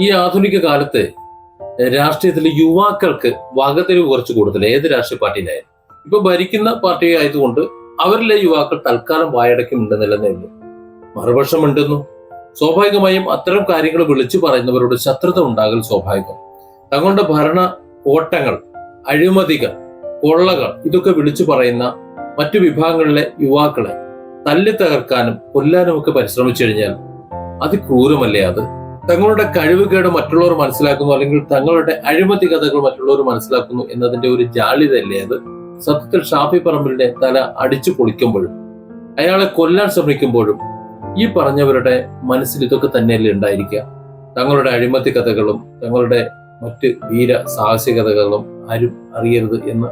ഈ ആധുനിക കാലത്ത് രാഷ്ട്രീയത്തിൽ യുവാക്കൾക്ക് വകതിരിവ് കുറച്ച് കൂടുതൽ ഏത് രാഷ്ട്രീയ പാർട്ടിയിലായാലും. ഇപ്പൊ ഭരിക്കുന്ന പാർട്ടി ആയതുകൊണ്ട് അവരിലെ യുവാക്കൾ തൽക്കാലം വായടക്കുന്നുണ്ട് നിലന്നേ ഉള്ളൂ. മറുപക്ഷം ഉണ്ടെന്നു സ്വാഭാവികമായും അത്തരം കാര്യങ്ങൾ വിളിച്ചു പറയുന്നവരോട് ശത്രുത ഉണ്ടാകൽ സ്വാഭാവികം. തങ്ങളുടെ ഭരണ ഓട്ടങ്ങൾ അഴിമതികൾ കൊള്ളകൾ ഇതൊക്കെ വിളിച്ചു പറയുന്ന മറ്റു വിഭാഗങ്ങളിലെ യുവാക്കളെ തല്ലി തകർക്കാനും കൊല്ലാനും ഒക്കെ പരിശ്രമിച്ചു കഴിഞ്ഞാൽ അത് അതിക്രൂരമല്ലേ അത്? തങ്ങളുടെ കഴിവുകേട് മറ്റുള്ളവർ മനസ്സിലാക്കുന്നു അല്ലെങ്കിൽ തങ്ങളുടെ അഴിമതി കഥകൾ മറ്റുള്ളവർ മനസ്സിലാക്കുന്നു എന്നതിന്റെ ഒരു ജാളിതല്ലേ അത്? സത്യത്തിൽ ഷാഫി പറമ്പിലിന്റെ തല അടിച്ചു പൊളിക്കുമ്പോഴും അയാളെ കൊല്ലാൻ ശ്രമിക്കുമ്പോഴും ഈ പറഞ്ഞവരുടെ മനസ്സിൽ ഇതൊക്കെ തന്നെയല്ലേ ഉണ്ടായിരിക്കുക. തങ്ങളുടെ അഴിമതി കഥകളും തങ്ങളുടെ മറ്റ് വീര സാഹസികതകളും ആരും അറിയരുത് എന്ന്